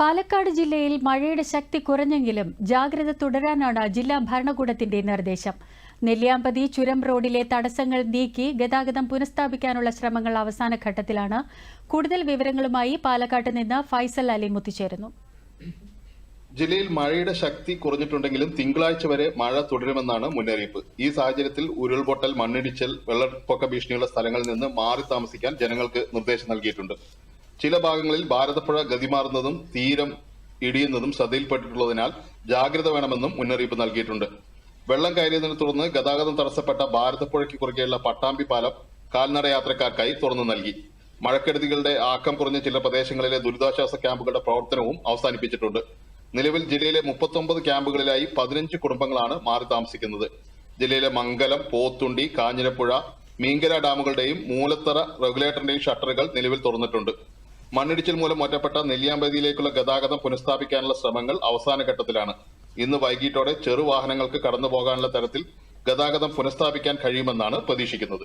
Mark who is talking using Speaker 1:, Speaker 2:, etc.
Speaker 1: പാലക്കാട് ജില്ലയിൽ മഴയുടെ ശക്തി കുറഞ്ഞെങ്കിലും ജാഗ്രത തുടരാനാണ് ജില്ലാ ഭരണകൂടത്തിന്റെ നിർദ്ദേശം. നെല്ലിയാമ്പതി ചുരം റോഡിലെ തടസ്സങ്ങൾ നീക്കി ഗതാഗതം പുനഃസ്ഥാപിക്കാനുള്ള ശ്രമങ്ങൾ അവസാന ഘട്ടത്തിലാണ്. കൂടുതൽ വിവരങ്ങളുമായി പാലക്കാട്ട് നിന്ന് ഫൈസൽ അലി മുത്തിച്ചേരുന്നു
Speaker 2: ജില്ലയിൽ മഴയുടെ ശക്തി കുറഞ്ഞിട്ടുണ്ടെങ്കിലും തിങ്കളാഴ്ച വരെ മഴ തുടരുമെന്നാണ് മുന്നറിയിപ്പ്. ഈ സാഹചര്യത്തിൽ ഉരുൾപൊട്ടൽ മണ്ണിടിച്ചൽ വെള്ളപ്പൊക്ക ഭീഷണിയുള്ള സ്ഥലങ്ങളിൽ നിന്ന് മാറി താമസിക്കാൻ ജനങ്ങൾക്ക് നിർദ്ദേശം നൽകിയിട്ടുണ്ട്. ചില ഭാഗങ്ങളിൽ ഭാരതപ്പുഴ ഗതിമാറുന്നതും തീരം ഇടിയുന്നതും ശ്രദ്ധയിൽപ്പെട്ടിട്ടുള്ളതിനാൽ ജാഗ്രത വേണമെന്നും മുന്നറിയിപ്പ് നൽകിയിട്ടുണ്ട്. വെള്ളം കയറിയതിനെ തുടർന്ന് ഗതാഗതം തടസ്സപ്പെട്ട ഭാരതപ്പുഴയ്ക്ക് കുറുകെയുള്ള പട്ടാമ്പി പാലം കാൽനട യാത്രക്കാർക്കായി തുറന്നു നൽകി. മഴക്കെടുതികളുടെ ആക്കം കുറഞ്ഞ ചില പ്രദേശങ്ങളിലെ ദുരിതാശ്വാസ ക്യാമ്പുകളുടെ പ്രവർത്തനവും അവസാനിപ്പിച്ചിട്ടുണ്ട്. നിലവിൽ ജില്ലയിലെ മുപ്പത്തൊമ്പത് ക്യാമ്പുകളിലായി പതിനഞ്ച് കുടുംബങ്ങളാണ് മാറി താമസിക്കുന്നത്. ജില്ലയിലെ മംഗലം പോത്തുണ്ടി കാഞ്ഞിരപ്പുഴ മീങ്കര ഡാമുകളുടെയും മൂലത്തറ റെഗുലേറ്ററിന്റെയും ഷട്ടറുകൾ നിലവിൽ തുറന്നിട്ടുണ്ട്. മണ്ണിടിച്ചിൽ മൂലം ഒറ്റപ്പെട്ട നെല്ലിയാമ്പതിയിലേക്കുള്ള ഗതാഗതം പുനഃസ്ഥാപിക്കാനുള്ള ശ്രമങ്ങൾ അവസാന ഘട്ടത്തിലാണ്. ഇന്ന് വൈകിട്ടോടെ ചെറുവാഹനങ്ങൾക്ക് കടന്നുപോകാനുള്ള തരത്തിൽ ഗതാഗതം പുനഃസ്ഥാപിക്കാൻ കഴിയുമെന്നാണ് പ്രതീക്ഷിക്കുന്നത്.